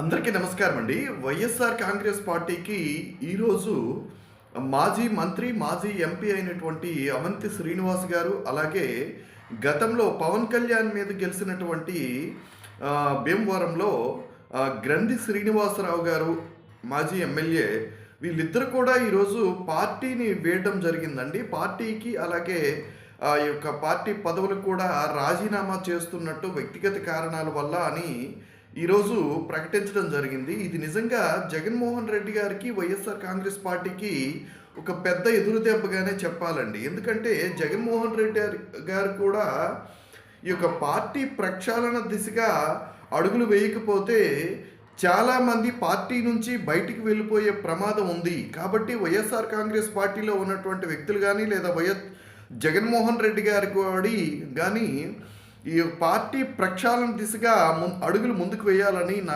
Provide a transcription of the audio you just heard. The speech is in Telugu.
అందరికీ నమస్కారం అండి. వైఎస్ఆర్ కాంగ్రెస్ పార్టీకి ఈరోజు మాజీ మంత్రి మాజీ ఎంపీ అయినటువంటి అవంతి శ్రీనివాస్ గారు అలాగే గతంలో పవన్ కళ్యాణ్ మీద గెలిచినటువంటి భీమవరంలో గ్రంథి శ్రీనివాసరావు గారు మాజీ ఎమ్మెల్యే వీళ్ళిద్దరు కూడా ఈరోజు పార్టీని వేయటం జరిగిందండి. పార్టీకి అలాగే ఆ యొక్క పార్టీ పదవులకు కూడా రాజీనామా చేస్తున్నట్టు వ్యక్తిగత కారణాల వల్ల అని ఈరోజు ప్రకటించడం జరిగింది. ఇది నిజంగా జగన్మోహన్ రెడ్డి గారికి వైఎస్ఆర్ కాంగ్రెస్ పార్టీకి ఒక పెద్ద ఎదురు దెబ్బగానే చెప్పాలండి. ఎందుకంటే జగన్మోహన్ రెడ్డి గారి- గారు కూడా ఈ యొక్క పార్టీ ప్రక్షాళన దిశగా అడుగులు వేయకపోతే చాలామంది పార్టీ నుంచి బయటికి వెళ్ళిపోయే ప్రమాదం ఉంది. కాబట్టి వైఎస్ఆర్ కాంగ్రెస్ పార్టీలో ఉన్నటువంటి వ్యక్తులు కానీ లేదా వైఎస్ జగన్మోహన్ రెడ్డి గారి కూడా కానీ ఈ పార్టీ ప్రక్షాళన దిశగా ము- అడుగులు ముందుకు వేయాలని నా